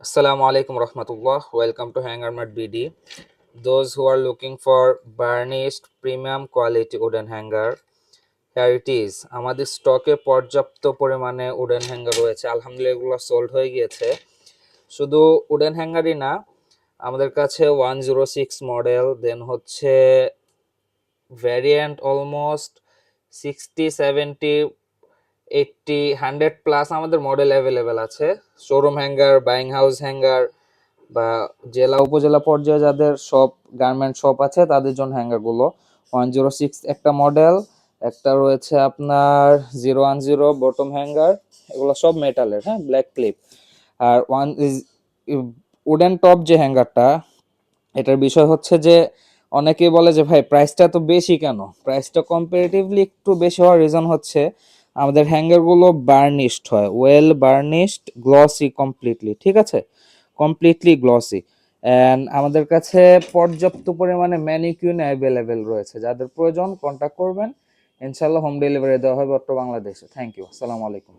Assalamu alaikum rahmatullah. Welcome to Hanger Mart BD. Those who are looking for burnished premium quality wooden hanger, here it is. আমাদের স্টকে পর্যাপ্ত পরিমাণে wooden hanger রয়েছে আলহামদুলিল্লাহ এগুলো sold হয়ে গিয়েছে শুধু উডেন হ্যাঙ্গারই না আমাদের কাছে one zero six model then হচ্ছে variant almost sixty seventy eighty hundred plus আমাদের মডেল অ্যাভেলেবেল আছে। Showroom hanger buying house hanger বা জেলা, উপজেলা পর্যায়ে যাদের শপ গার্মেন্ট শপ আছে, তাদের জন্য হ্যাঙ্গারগুলো ওয়ান জিরো সিক্স একটা মডেল একটা রয়েছে আপনার zero one zero bottom hanger এগুলো সব মেটালের হ্যাঁ ব্ল্যাক ক্লিপ আর ওয়ান উডেন টপ যে হ্যাঙ্গারটা এটার বিষয় হচ্ছে যে অনেকেই বলে যে, ভাই প্রাইসটা তো বেশি কেন? প্রাইসটা কম্পারেটিভলি একটু বেশি হওয়ার রিজন হচ্ছে আমাদের হ্যাঙ্গারগুলো বার্নিশড হয় ওয়েল বার্নিশড গ্লসি কমপ্লিটলি ঠিক আছে? কমপ্লিটলি গ্লসি অ্যান্ড আমাদের কাছে পর্যাপ্ত পরিমাণে ম্যানিকিউন অ্যাভেলেবেল রয়েছে। যাদের প্রয়োজন কন্ট্যাক্ট করবেন। ইনশাল্লাহ হোম ডেলিভারি দেওয়া হবে অট্ট বাংলাদেশে। থ্যাংক ইউ আসসালামু আলাইকুম।